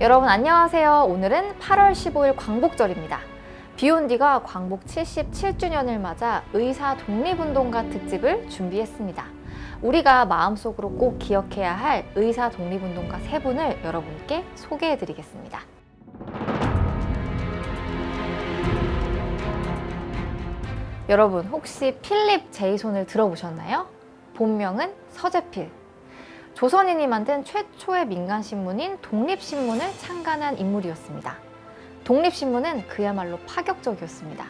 여러분 안녕하세요. 오늘은 8월 15일 광복절입니다. 비욘디가 광복 77주년을 맞아 의사 독립운동가 특집을 준비했습니다. 우리가 마음속으로 꼭 기억해야 할 의사 독립운동가 세 분을 여러분께 소개해 드리겠습니다. 여러분 혹시 필립 제이손을 들어보셨나요? 본명은 서재필. 조선인이 만든 최초의 민간신문인 독립신문을 창간한 인물이었습니다. 독립신문은 그야말로 파격적이었습니다.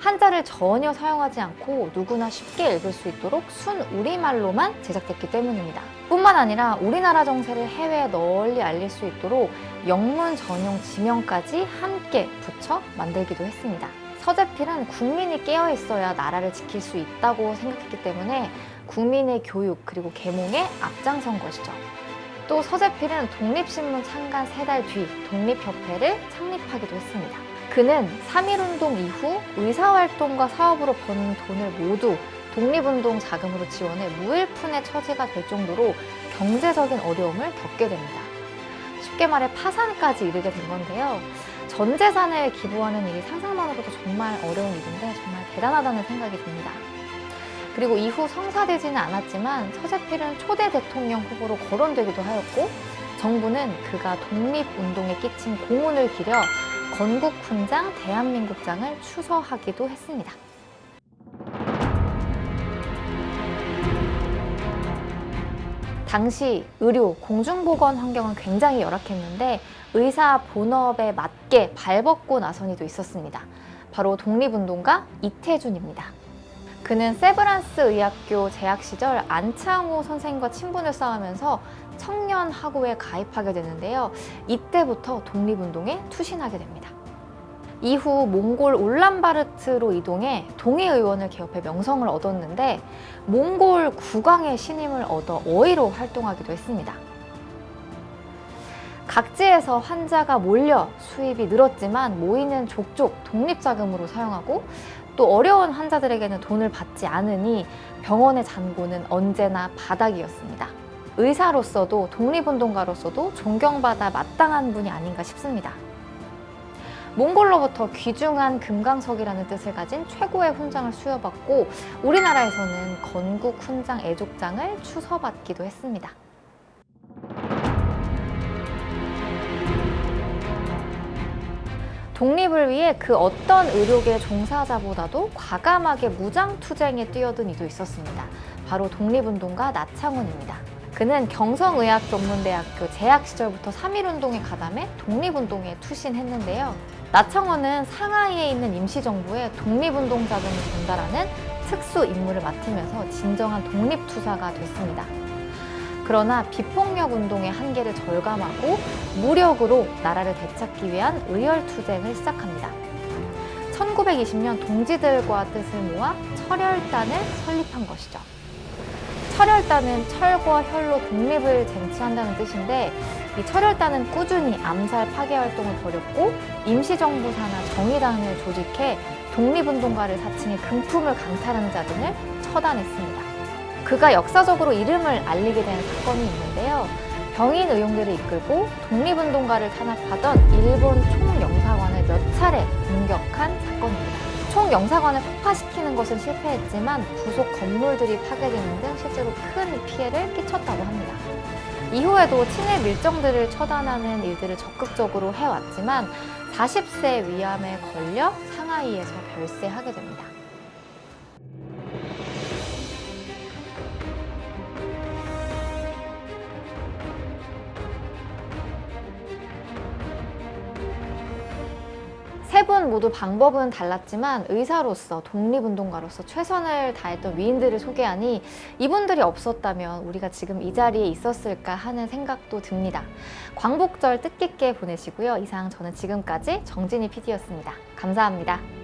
한자를 전혀 사용하지 않고 누구나 쉽게 읽을 수 있도록 순 우리말로만 제작됐기 때문입니다. 뿐만 아니라 우리나라 정세를 해외에 널리 알릴 수 있도록 영문 전용 지명까지 함께 붙여 만들기도 했습니다. 서재필은 국민이 깨어 있어야 나라를 지킬 수 있다고 생각했기 때문에 국민의 교육 그리고 계몽에 앞장선 것이죠. 또 서재필은 독립신문 창간 세 달 뒤 독립협회를 창립하기도 했습니다. 그는 3.1운동 이후 의사활동과 사업으로 번 돈을 모두 독립운동 자금으로 지원해 무일푼의 처지가 될 정도로 경제적인 어려움을 겪게 됩니다. 쉽게 말해 파산까지 이르게 된 건데요. 전 재산을 기부하는 일이 상상만으로도 정말 어려운 일인데 정말 대단하다는 생각이 듭니다. 그리고 이후 성사되지는 않았지만 서재필은 초대 대통령 후보로 거론되기도 하였고 정부는 그가 독립운동에 끼친 공훈을 기려 건국훈장 대한민국장을 추서하기도 했습니다. 당시 의료, 공중보건 환경은 굉장히 열악했는데 의사 본업에 맞게 발벗고 나선 이도 있었습니다. 바로 독립운동가 이태준입니다. 그는 세브란스 의학교 재학 시절 안창호 선생과 친분을 쌓으면서 청년 학우에 가입하게 되는데요. 이때부터 독립운동에 투신하게 됩니다. 이후 몽골 울란바르트로 이동해 동해의원을 개업해 명성을 얻었는데 몽골 국왕의 신임을 얻어 어의로 활동하기도 했습니다. 각지에서 환자가 몰려 수입이 늘었지만 모이는 족족 독립자금으로 사용하고 또 어려운 환자들에게는 돈을 받지 않으니 병원의 잔고는 언제나 바닥이었습니다. 의사로서도 독립운동가로서도 존경받아 마땅한 분이 아닌가 싶습니다. 몽골로부터 귀중한 금강석이라는 뜻을 가진 최고의 훈장을 수여받고 우리나라에서는 건국 훈장 애족장을 추서받기도 했습니다. 독립을 위해 그 어떤 의료계 종사자보다도 과감하게 무장투쟁에 뛰어든 이도 있었습니다. 바로 독립운동가 나창훈입니다. 그는 경성의학전문대학교 재학 시절부터 3.1운동에 가담해 독립운동에 투신했는데요. 나창원은 상하이에 있는 임시정부에 독립운동 자금을 전달하는 특수 임무를 맡으면서 진정한 독립투사가 됐습니다. 그러나 비폭력 운동의 한계를 절감하고 무력으로 나라를 되찾기 위한 의열 투쟁을 시작합니다. 1920년 동지들과 뜻을 모아 철혈단을 설립한 것이죠. 철혈단은 철과 혈로 독립을 쟁취한다는 뜻인데 이 철혈단은 꾸준히 암살 파괴 활동을 벌였고 임시정부 산하 정의당을 조직해 독립운동가를 사칭해 금품을 강탈하는 자 등을 처단했습니다. 그가 역사적으로 이름을 알리게 된 사건이 있는데요. 병인 의용대를 이끌고 독립운동가를 탄압하던 일본 총영사관을 몇 차례 공격한 사건입니다. 총영사관을 폭파시키는 것은 실패했지만 부속 건물들이 파괴되는 등 실제로 큰 피해를 끼쳤다고 합니다. 이후에도 친일 밀정들을 처단하는 일들을 적극적으로 해왔지만 40세 위암에 걸려 상하이에서 별세하게 됩니다. 세 분 모두 방법은 달랐지만 의사로서 독립운동가로서 최선을 다했던 위인들을 소개하니 이분들이 없었다면 우리가 지금 이 자리에 있었을까 하는 생각도 듭니다. 광복절 뜻깊게 보내시고요. 이상 저는 지금까지 정진희 PD였습니다. 감사합니다.